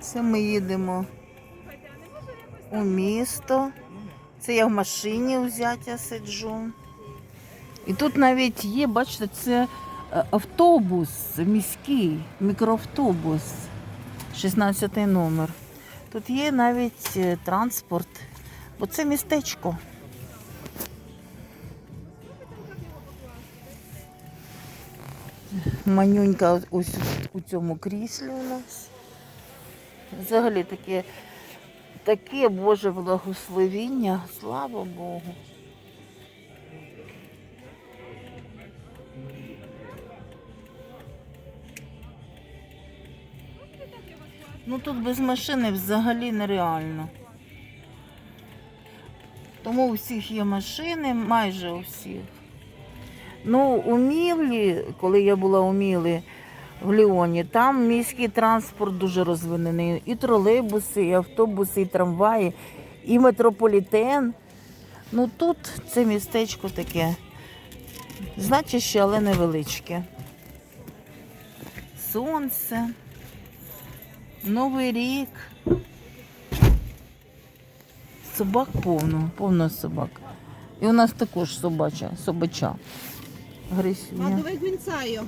Це ми їдемо у місто. Це я в машині взяття сиджу. І тут навіть є, бачите, це е, автобус міський, мікроавтобус, 16 номер. Тут є навіть е, транспорт, бо це містечко. Манюнька ось у цьому кріслі у нас. Взагалі таке, таке Боже благословіння, слава Богу. Ну тут без машини взагалі нереально. Тому у всіх є машини, майже у всіх. Ну, у Мілі, коли я була у Мілі в Ліоні, там міський транспорт дуже розвинений. І тролейбуси, і автобуси, і трамваї, і метрополітен. Ну тут це містечко таке значище, але невеличке. Сонце, Новий рік. Собак повно, повно собак. І у нас також собача, собача. Грисюня. Ma dove guinzaio?